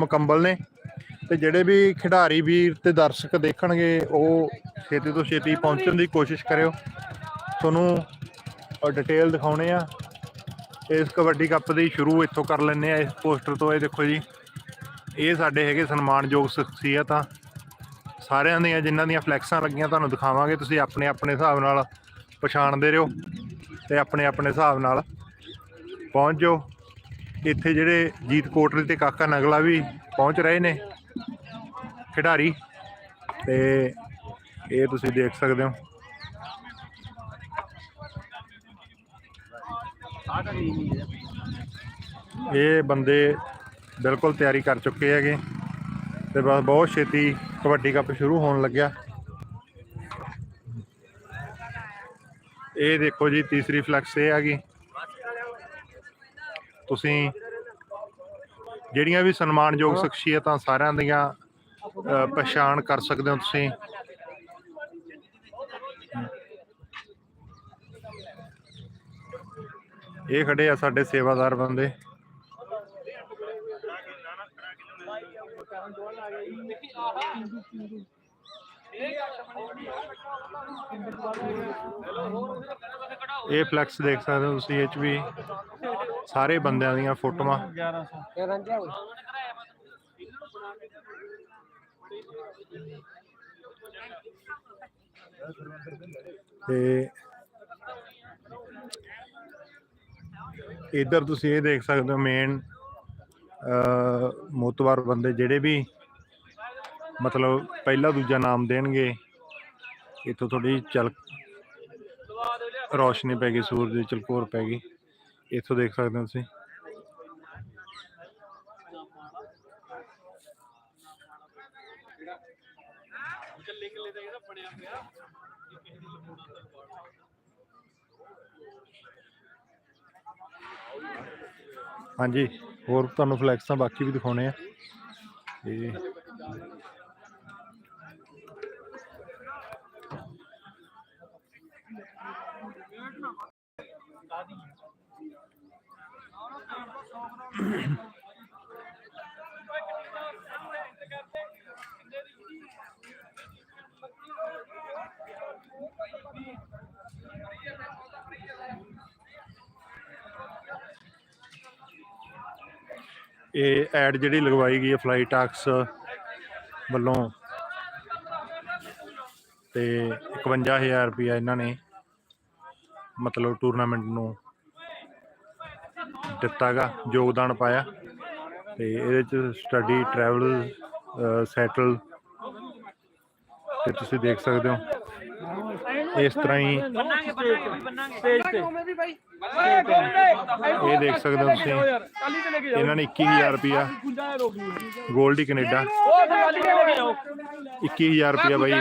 ਮੁਕੰਮਲ ਨੇ ਤੇ ਜਿਹੜੇ ਵੀ ਖਿਡਾਰੀ ਵੀਰ ਤੇ ਦਰਸ਼ਕ ਦੇਖਣਗੇ, ਉਹ ਛੇਤੀ ਤੋਂ ਛੇਤੀ ਪਹੁੰਚਣ ਦੀ ਕੋਸ਼ਿਸ਼ ਕਰਿਓ। ਤੁਹਾਨੂੰ ਡਿਟੇਲ ਦਿਖਾਉਣੇ ਆ। ਇਸ ਕਬੱਡੀ ਕੱਪ ਦੀ ਸ਼ੁਰੂ ਇੱਥੋਂ ਕਰ ਲੈਂਦੇ ਆ, ਇਸ ਪੋਸਟਰ ਤੋਂ। ਇਹ ਦੇਖੋ ਜੀ, ਇਹ ਸਾਡੇ ਹੈਗੇ ਸਨਮਾਨਯੋਗ ਸ਼ਖਸੀਅਤਾਂ ਸਾਰਿਆਂ ਦੀਆਂ, ਜਿਨ੍ਹਾਂ ਦੀਆਂ ਫਲੈਕਸਾਂ ਲੱਗੀਆਂ, ਤੁਹਾਨੂੰ ਦਿਖਾਵਾਂਗੇ। ਤੁਸੀਂ ਆਪਣੇ ਆਪਣੇ ਹਿਸਾਬ ਨਾਲ ਪਛਾਣਦੇ ਰਹੋ ਤੇ ਆਪਣੇ ਆਪਣੇ ਹਿਸਾਬ ਨਾਲ ਪਹੁੰਚ ਜਾਓ। ਇੱਥੇ ਜਿਹੜੇ ਜੀਤ ਕੋਟਲੀ ਤੇ ਕਾਕਾ ਨਗਲਾ ਵੀ ਪਹੁੰਚ ਰਹੇ ਨੇ, ਖਿਡਾਰੀ। ਤੇ ਇਹ ਤੁਸੀਂ ਦੇਖ ਸਕਦੇ ਹੋ। ਇਹ ਬੰਦੇ ਬਿਲਕੁਲ ਤਿਆਰੀ ਕਰ ਚੁੱਕੇ ਹੈਗੇ ਤੇ ਬਸ ਬਹੁਤ ਛੇਤੀ ਕਬੱਡੀ ਕੱਪ ਸ਼ੁਰੂ ਹੋਣ ਲੱਗਿਆ। ਇਹ ਦੇਖੋ ਜੀ, ਤੀਸਰੀ ਫਲੈਕਸ ਇਹ ਹੈਗੀ ਤੁਸੀਂ ਜਿਹੜੀਆਂ ਵੀ ਸਨਮਾਨਯੋਗ ਸ਼ਖਸੀਅਤਾਂ ਸਾਰਿਆਂ ਦੀਆਂ ਪਛਾਣ ਕਰ ਸਕਦੇ ਹੋ ਤੁਸੀਂ। ਇਹ ਖੜੇ ਆ ਸਾਡੇ ਸੇਵਾਦਾਰ ਬੰਦੇ। ਇਹ ਫਲੈਕਸ ਦੇਖ ਸਕਦੇ ਹੋ ਤੁਸੀਂ ਇਹ ਚ ਵੀ ਸਾਰੇ ਬੰਦਿਆਂ ਦੀਆਂ ਫੋਟੋਆਂ। ਤੇ ਇਧਰ ਤੁਸੀਂ ਇਹ ਦੇਖ ਸਕਦੇ ਹੋ ਮੇਨ ਮੋਤਵਾਰ ਬੰਦੇ ਜਿਹੜੇ ਵੀ ਮਤਲਬ ਪਹਿਲਾ ਦੂਜਾ ਨਾਮ ਦੇਣਗੇ। ਇੱਥੋਂ ਥੋੜੀ ਚਲ ਰੋਸ਼ਨੀ ਪੈ ਗਈ, ਸੂਰਜ ਦੀ ਚਲਕੋਰ ਪੈ ਗਈ। ਇੱਥੋਂ ਦੇਖ ਸਕਦੇ ਹੋ ਤੁਸੀਂ। ਹਾਂਜੀ ਹੋਰ ਤੁਹਾਨੂੰ ਫਲੈਕਸਾਂ ਬਾਕੀ ਵੀ ਦਿਖਾਉਣੇ ਆ। ਤੇ ਇਹ ਐਡ ਜਿਹੜੀ ਲਗਵਾਈ ਗਈ ਹੈ ਫਲਾਈ ਟੈਕਸ ਵੱਲੋਂ ਤੇ 51000 ਰੁਪਇਆ ਇਹਨਾਂ ਨੇ ਮਤਲਬ ਟੂਰਨਾਮੈਂਟ ਨੂੰ ਦਿੱਤਾਗਾ, ਯੋਗਦਾਨ ਪਾਇਆ। ਤੇ ਇਹਦੇ ਚ ਸਟੱਡੀ ਟਰੈਵਲ ਸੈਟਲ ਤੇ ਤੁਸੀਂ ਦੇਖ ਸਕਦੇ ਹੋ। ਇਸ ਤਰ੍ਹਾਂ ਹੀ ਇਹ ਦੇਖ ਸਕਦੇ ਹੋ ਤੁਸੀਂ। ਇਹਨਾਂ ਨੇ 21000 ਰੁਪਇਆ ਗੁੰਜਾ ਗੋਲਡੀ ਕੈਨੇਡਾ। ਉਹ ਕਾਲੀ ਤੇ 21000 ਰੁਪਇਆ ਬਾਈ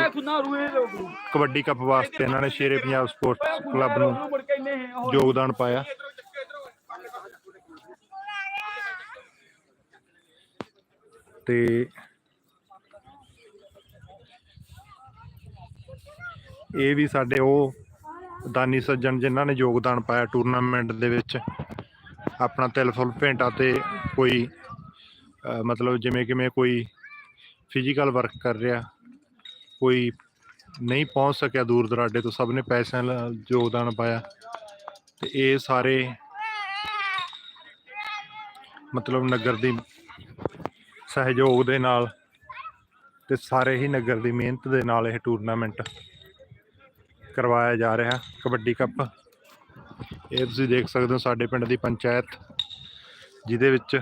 ਕਬੱਡੀ ਕੱਪ ਵਾਸਤੇ ਇਹਨਾਂ ਨੇ ਸ਼ੇਰੇ ਪੰਜਾਬ ਸਪੋਰਟਸ ਕਲੱਬ ਨੂੰ ਯੋਗਦਾਨ ਪਾਇਆ। ਤੇ ਇਹ ਵੀ ਸਾਡੇ ਉਹ ਦਾਨੀ ਸੱਜਣ ਜਿਨ੍ਹਾਂ ਨੇ ਯੋਗਦਾਨ ਪਾਇਆ ਟੂਰਨਾਮੈਂਟ ਦੇ ਵਿੱਚ, ਆਪਣਾ ਤਿਲ ਫੁੱਲ ਭੇਂਟਾ ਤੇ ਕੋਈ ਮਤਲਬ ਜਿਵੇਂ ਕਿਵੇਂ ਕੋਈ ਫਿਜ਼ੀਕਲ ਵਰਕ ਕਰ ਰਿਹਾ, ਕੋਈ ਨਹੀਂ ਪਹੁੰਚ ਸਕਿਆ ਦੂਰ ਦਰਾਡੇ ਤੋਂ, ਸਭ ਨੇ ਪੈਸਿਆਂ ਨਾਲ ਯੋਗਦਾਨ ਪਾਇਆ ਤੇ ਇਹ ਸਾਰੇ ਮਤਲਬ ਨਗਰ ਦੀ ਸਹਿਯੋਗ ਦੇ ਨਾਲ ਤੇ ਸਾਰੇ ਹੀ ਨਗਰ ਦੀ ਮਿਹਨਤ ਦੇ ਨਾਲ ਇਹ ਟੂਰਨਾਮੈਂਟ ਕਰਵਾਇਆ ਜਾ ਰਿਹਾ, ਕਬੱਡੀ ਕੱਪ। ਇਹ ਤੁਸੀਂ ਦੇਖ ਸਕਦੇ ਹੋ ਸਾਡੇ ਪਿੰਡ ਦੀ ਪੰਚਾਇਤ, ਜਿਹਦੇ ਵਿੱਚ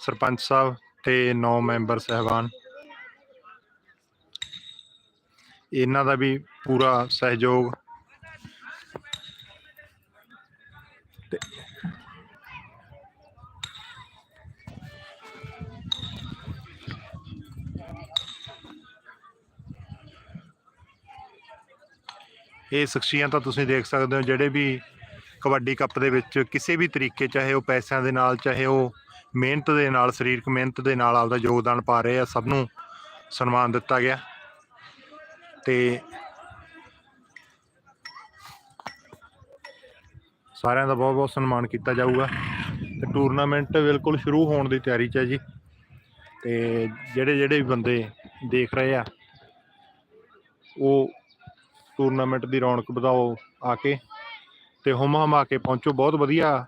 ਸਰਪੰਚ ਸਾਹਿਬ ਤੇ 9 ਮੈਂਬਰ ਸਹਿਬਾਨ। ਇਹਨਾਂ ਦਾ ਵੀ ਪੂਰਾ ਸਹਿਯੋਗ ਇਹ ਸ਼ਖਸੀਅਤਾਂ ਤੁਸੀਂ ਦੇਖ ਸਕਦੇ ਹੋ, ਜਿਹੜੇ ਵੀ ਕਬੱਡੀ ਕੱਪ ਦੇ ਵਿੱਚ ਕਿਸੇ ਵੀ ਤਰੀਕੇ, ਚਾਹੇ ਉਹ ਪੈਸਿਆਂ ਦੇ ਨਾਲ, ਚਾਹੇ ਉਹ ਮਿਹਨਤ ਦੇ ਨਾਲ, ਸਰੀਰਕ ਮਿਹਨਤ ਦੇ ਨਾਲ ਆਪਦਾ ਯੋਗਦਾਨ ਪਾ ਰਹੇ ਆ, ਸਭ ਨੂੰ ਸਨਮਾਨ ਦਿੱਤਾ ਗਿਆ। ਤੇ ਸਾਰਿਆਂ ਦਾ ਬਹੁਤ ਬਹੁਤ ਸਨਮਾਨ ਕੀਤਾ ਜਾਊਗਾ। ਤੇ ਟੂਰਨਾਮੈਂਟ ਬਿਲਕੁਲ ਸ਼ੁਰੂ ਹੋਣ ਦੀ ਤਿਆਰੀ 'ਚ ਹੈ ਜੀ। ਤੇ ਜਿਹੜੇ ਜਿਹੜੇ ਵੀ ਬੰਦੇ ਦੇਖ ਰਹੇ ਆ, ਉਹ ਟੂਰਨਾਮੈਂਟ ਦੀ ਰੌਣਕ ਵਧਾਓ ਆ ਕੇ ਤੇ ਹੁਮ ਹਮਾ ਕੇ ਪਹੁੰਚੋ, ਬਹੁਤ ਵਧੀਆ।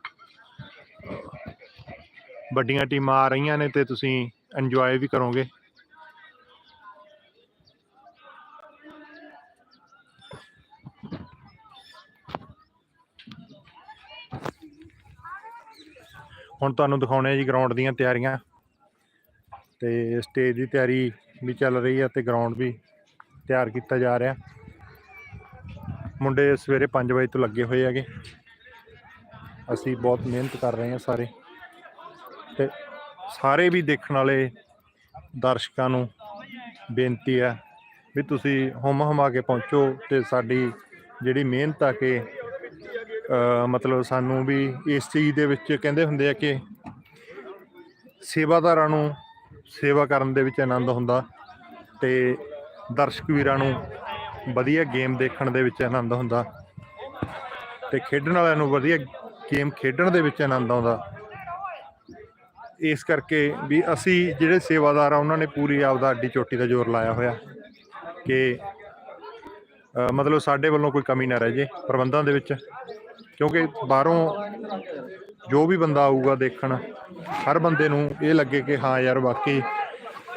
ਵੱਡੀਆਂ ਟੀਮਾਂ ਆ ਰਹੀਆਂ ਨੇ ਤੇ ਤੁਸੀਂ ਇੰਜੋਏ ਵੀ ਕਰੋਗੇ। ਹੁਣ ਤੁਹਾਨੂੰ ਦਿਖਾਉਣੇ ਆ ਜੀ ਗਰਾਊਂਡ ਦੀਆਂ ਤਿਆਰੀਆਂ। ਤੇ ਸਟੇਜ ਦੀ ਤਿਆਰੀ ਵੀ ਚੱਲ ਰਹੀ ਹੈ ਤੇ ਗਰਾਊਂਡ ਵੀ ਤਿਆਰ ਕੀਤਾ ਜਾ ਰਿਹਾ। ਮੁੰਡੇ ਸਵੇਰੇ 5 ਵਜੇ ਤੋਂ ਲੱਗੇ ਹੋਏ ਹੈਗੇ। ਅਸੀਂ ਬਹੁਤ ਮਿਹਨਤ ਕਰ ਰਹੇ ਹਾਂ ਸਾਰੇ। ਤੇ ਸਾਰੇ ਵੀ ਦੇਖਣ ਵਾਲੇ ਦਰਸ਼ਕਾਂ ਨੂੰ ਬੇਨਤੀ ਹੈ ਵੀ ਤੁਸੀਂ ਹੁਮ ਹਮਾ ਕੇ ਪਹੁੰਚੋ ਤੇ ਸਾਡੀ ਜਿਹੜੀ ਮਿਹਨਤ ਆ ਕਿ ਮਤਲਬ ਸਾਨੂੰ ਵੀ ਇਸ ਚੀਜ਼ ਦੇ ਵਿੱਚ ਕਹਿੰਦੇ ਹੁੰਦੇ ਆ ਕਿ ਸੇਵਾਦਾਰਾਂ ਨੂੰ ਸੇਵਾ ਕਰਨ ਦੇ ਵਿੱਚ ਆਨੰਦ ਹੁੰਦਾ ਤੇ ਦਰਸ਼ਕ ਵੀਰਾਂ ਨੂੰ ਵਧੀਆ ਗੇਮ ਦੇਖਣ ਦੇ ਵਿੱਚ ਆਨੰਦ ਹੁੰਦਾ ਤੇ ਖੇਡਣ ਵਾਲਿਆਂ ਨੂੰ ਵਧੀਆ ਗੇਮ ਖੇਡਣ ਦੇ ਵਿੱਚ ਆਨੰਦ ਆਉਂਦਾ। ਇਸ ਕਰਕੇ ਵੀ ਅਸੀਂ ਜਿਹੜੇ ਸੇਵਾਦਾਰ ਆ, ਉਹਨਾਂ ਨੇ ਪੂਰੀ ਆਪਦਾ ਅੱਡੀ ਚੋਟੀ ਦਾ ਜ਼ੋਰ ਲਾਇਆ ਹੋਇਆ ਕਿ ਮਤਲਬ ਸਾਡੇ ਵੱਲੋਂ ਕੋਈ ਕਮੀ ਨਾ ਰਹਿ ਜੇ ਪ੍ਰਬੰਧਾਂ ਦੇ ਵਿੱਚ, ਕਿਉਂਕਿ ਬਾਹਰੋਂ ਜੋ ਵੀ ਬੰਦਾ ਆਊਗਾ ਦੇਖਣ, ਹਰ ਬੰਦੇ ਨੂੰ ਇਹ ਲੱਗੇ ਕਿ ਹਾਂ ਯਾਰ, ਵਾਕਈ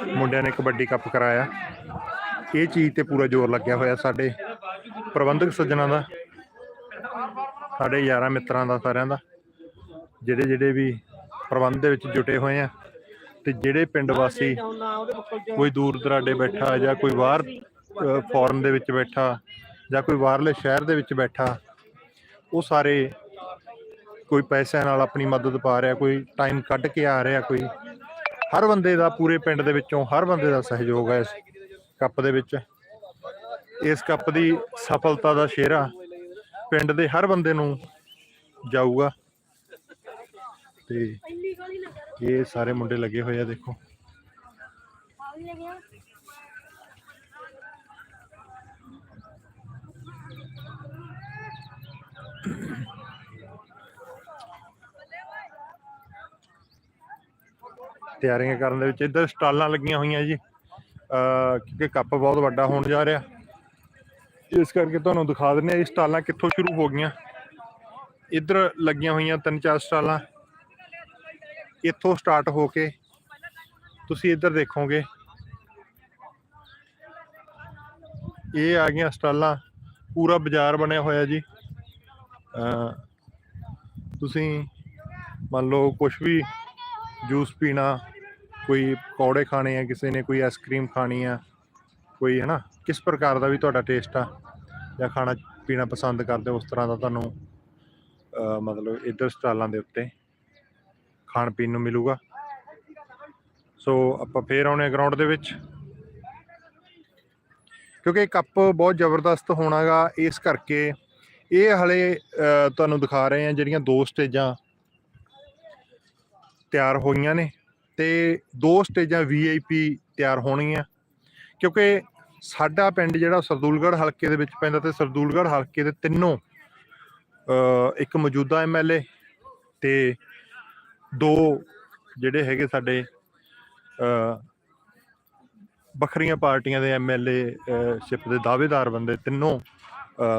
ਮੁੰਡਿਆਂ ਨੇ ਕਬੱਡੀ ਕੱਪ ਕਰਾਇਆ। ਇਹ ਚੀਜ਼ ਤੇ ਪੂਰਾ ਜ਼ੋਰ ਲੱਗਿਆ ਹੋਇਆ ਸਾਡੇ ਪ੍ਰਬੰਧਕ ਸੱਜਣਾ ਦਾ, ਸਾਡੇ ਯਾਰਾਂ ਮਿੱਤਰਾਂ ਦਾ, ਸਾਰਿਆਂ ਦਾ, ਜਿਹੜੇ ਜਿਹੜੇ ਵੀ ਪ੍ਰਬੰਧ ਦੇ ਵਿੱਚ ਜੁਟੇ ਹੋਏ ਆ ਤੇ ਜਿਹੜੇ ਪਿੰਡ ਵਾਸੀ ਕੋਈ ਦੂਰ ਦਰਾਡੇ ਬੈਠਾ ਜਾਂ ਕੋਈ ਬਾਹਰ ਫੋਰਨ ਦੇ ਵਿੱਚ ਬੈਠਾ ਜਾਂ ਕੋਈ ਬਾਹਰਲੇ ਸ਼ਹਿਰ ਦੇ ਵਿੱਚ ਬੈਠਾ, ਉਹ ਸਾਰੇ ਕੋਈ ਪੈਸਿਆਂ ਨਾਲ ਆਪਣੀ ਮਦਦ ਪਾ ਰਿਹਾ, ਕੋਈ ਟਾਈਮ ਕੱਢ ਕੇ ਆ ਰਿਹਾ, ਕੋਈ ਹਰ ਬੰਦੇ ਦਾ ਪੂਰੇ ਪਿੰਡ ਦੇ ਵਿੱਚੋਂ ਹਰ ਬੰਦੇ ਦਾ ਸਹਿਯੋਗ ਹੈ ਇਸ ਕੱਪ ਦੇ ਵਿੱਚ। ਇਸ ਕੱਪ ਦੀ ਸਫਲਤਾ ਦਾ ਸ਼ੇਰਾ ਪਿੰਡ ਦੇ ਹਰ ਬੰਦੇ ਨੂੰ ਜਾਊਗਾ। ਤੇ ਇਹ ਸਾਰੇ ਮੁੰਡੇ ਲੱਗੇ ਹੋਏ ਆ, ਦੇਖੋ। ਤਿਆਰੀਆਂ ਕਰਨ ਦੇ ਵਿੱਚ ਇੱਧਰ ਸਟਾਲਾਂ ਲੱਗੀਆਂ ਹੋਈਆਂ ਜੀ। ਕਿਉਂਕਿ ਕੱਪ ਬਹੁਤ ਵੱਡਾ ਹੋਣ ਜਾ ਰਿਹਾ। ਇਸ ਕਰਕੇ ਤੁਹਾਨੂੰ ਦਿਖਾ ਦਿੰਦੇ ਆ ਇਹ ਸਟਾਲਾਂ ਕਿੱਥੋਂ ਸ਼ੁਰੂ ਹੋ ਗਈਆਂ। ਇੱਧਰ ਲੱਗੀਆਂ ਹੋਈਆਂ ਤਿੰਨ ਚਾਰ ਸਟਾਲਾਂ। ਇੱਥੋਂ ਸਟਾਰਟ ਹੋ ਕੇ ਤੁਸੀਂ ਇੱਧਰ ਦੇਖੋਗੇ। ਇਹ ਆ ਗਈਆਂ ਸਟਾਲਾਂ, ਪੂਰਾ ਬਾਜ਼ਾਰ ਬਣਿਆ ਹੋਇਆ ਜੀ। ਤੁਸੀਂ ਮੰਨ ਲਓ ਕੁਝ ਵੀ ਜੂਸ ਪੀਣਾ ਕੋਈ ਪਕੌੜੇ ਖਾਣੇ ਆ, ਕਿਸੇ ਨੇ ਕੋਈ ਆਈਸਕ੍ਰੀਮ ਖਾਣੀ ਆ, ਕੋਈ ਹੈ ਨਾ ਕਿਸ ਪ੍ਰਕਾਰ ਦਾ ਵੀ ਤੁਹਾਡਾ ਟੇਸਟ ਆ? ਜਾਂ ਖਾਣਾ ਪੀਣਾ ਪਸੰਦ ਕਰਦੇ ਉਸ ਤਰ੍ਹਾਂ ਦਾ ਤੁਹਾਨੂੰ ਮਤਲਬ ਇੱਧਰ ਸਟਾਲਾਂ ਦੇ ਉੱਤੇ ਖਾਣ ਪੀਣ ਨੂੰ ਮਿਲੂਗਾ? ਸੋ ਆਪਾਂ ਫੇਰ ਆਉਣੇ ਗਰਾਊਂਡ ਦੇ ਵਿੱਚ। ਕਿਉਂਕਿ ਕੱਪ ਬਹੁਤ ਜ਼ਬਰਦਸਤ ਹੋਣਾਗਾ, ਇਸ ਕਰਕੇ ਇਹ ਹਲੇ ਤੁਹਾਨੂੰ ਦਿਖਾ ਰਹੇ ਆ ਜਿਹੜੀਆਂ ਦੋ ਸਟੇਜਾਂ ਤਿਆਰ ਹੋਈਆਂ ਨੇ। ਤੇ ਦੋ ਸਟੇਜਾਂ ਵੀਆਈਪੀ ਤਿਆਰ ਹੋਣਗੀਆਂ। ਕਿਉਂਕਿ ਸਾਡਾ ਪਿੰਡ ਜਿਹੜਾ ਸਰਦੂਲਗੜ੍ਹ ਹਲਕੇ ਦੇ ਵਿੱਚ ਪੈਂਦਾ ਤੇ ਸਰਦੂਲਗੜ੍ਹ ਹਲਕੇ ਦੇ ਤਿੰਨੋਂ ਇੱਕ ਮੌਜੂਦਾ ਐਮਐਲਏ ਤੇ ਦੋ ਜਿਹੜੇ ਹੈਗੇ ਸਾਡੇ ਵੱਖਰੀਆਂ ਪਾਰਟੀਆਂ ਦੇ ਐਮਐਲਏ ਸ਼ਿਪ ਦੇ ਦਾਅਵੇਦਾਰ ਬੰਦੇ ਤਿੰਨੋਂ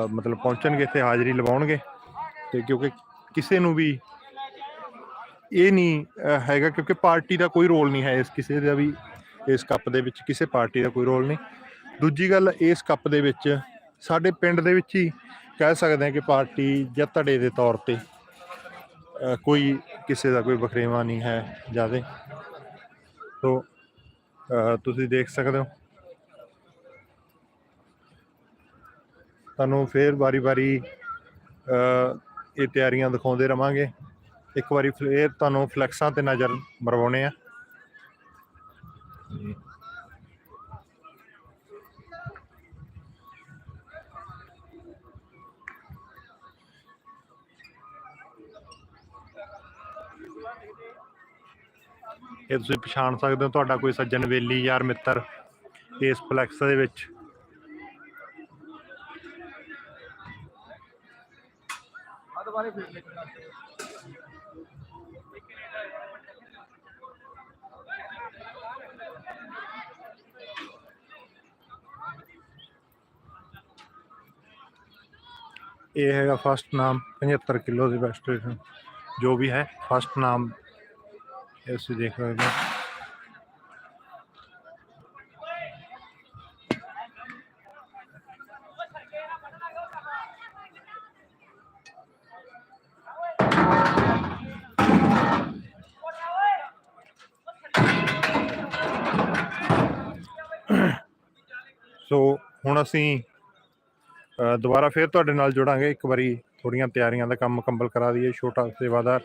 ਮਤਲਬ ਪਹੁੰਚਣਗੇ, ਇੱਥੇ ਹਾਜ਼ਰੀ ਲਵਾਉਣਗੇ। ਤੇ ਕਿਉਂਕਿ ਕਿਸੇ ਨੂੰ ਵੀ ਇਹ ਨਹੀਂ ਹੈਗਾ ਕਿਉਂਕਿ ਪਾਰਟੀ ਦਾ ਕੋਈ ਰੋਲ ਨਹੀਂ ਹੈ ਇਸ ਕਿਸੇ ਦਾ ਵੀ, ਇਸ ਕੱਪ ਦੇ ਵਿੱਚ ਕਿਸੇ ਪਾਰਟੀ ਦਾ ਕੋਈ ਰੋਲ ਨਹੀਂ। ਦੂਜੀ ਗੱਲ, ਇਸ ਕੱਪ ਦੇ ਵਿੱਚ ਸਾਡੇ ਪਿੰਡ ਦੇ ਵਿੱਚ ਹੀ ਕਹਿ ਸਕਦੇ ਹਾਂ ਕਿ ਪਾਰਟੀ ਜਾਂ ਧੜੇ ਦੇ ਤੌਰ ਤੇ ਕੋਈ ਕਿਸੇ ਦਾ ਕੋਈ ਵਖਰੇਵਾ ਨਹੀਂ ਹੈ ਜ਼ਿਆਦਾ। ਸੋ ਤੁਸੀਂ ਦੇਖ ਸਕਦੇ ਹੋ। ਤੁਹਾਨੂੰ ਫੇਰ ਵਾਰੀ-ਵਾਰੀ ਇਹ ਤਿਆਰੀਆਂ ਦਿਖਾਉਂਦੇ ਰਵਾਂਗੇ। ਇੱਕ ਵਾਰੀ ਫੇਰ ਤੁਹਾਨੂੰ ਫਲੈਕਸਾਂ ਤੇ ਨਜ਼ਰ ਮਰਵਾਉਣੇ ਆ। ਇਹ ਤੁਸੀਂ ਪਛਾਣ ਸਕਦੇ ਹੋ, ਤੁਹਾਡਾ ਕੋਈ ਸੱਜਣ ਵੇਲੀ ਯਾਰ, ਮਿੱਤਰ ਇਸ ਫਲੈਕਸ ਦੇ ਵਿੱਚ। ਦੁਬਾਰੇ ਫੇਰ ਲੈ ਇਹ ਹੈਗਾ ਫਸਟ ਨਾਮ 75 ਕਿਲੋ ਦੀ ਬੈਸਟ ਜੋ ਵੀ ਹੈ ਫਸਟ ਨਾਮ ਇਹ ਤੁਸੀਂ ਦੇਖ ਸਕਦੇ ਹੋ ਸੋ ਹੁਣ ਅਸੀਂ ਅ, ਦੁਬਾਰਾ ਫਿਰ ਤੁਹਾਡੇ ਨਾਲ ਜੁੜਾਂਗੇ। ਇੱਕ ਵਾਰੀ ਥੋੜੀਆਂ ਤਿਆਰੀਆਂ ਦਾ ਕੰਮ ਮੁਕੰਮਲ ਕਰਾ ਦਈਏ। ਛੋਟਾ ਸੇਵਾਦਾਰ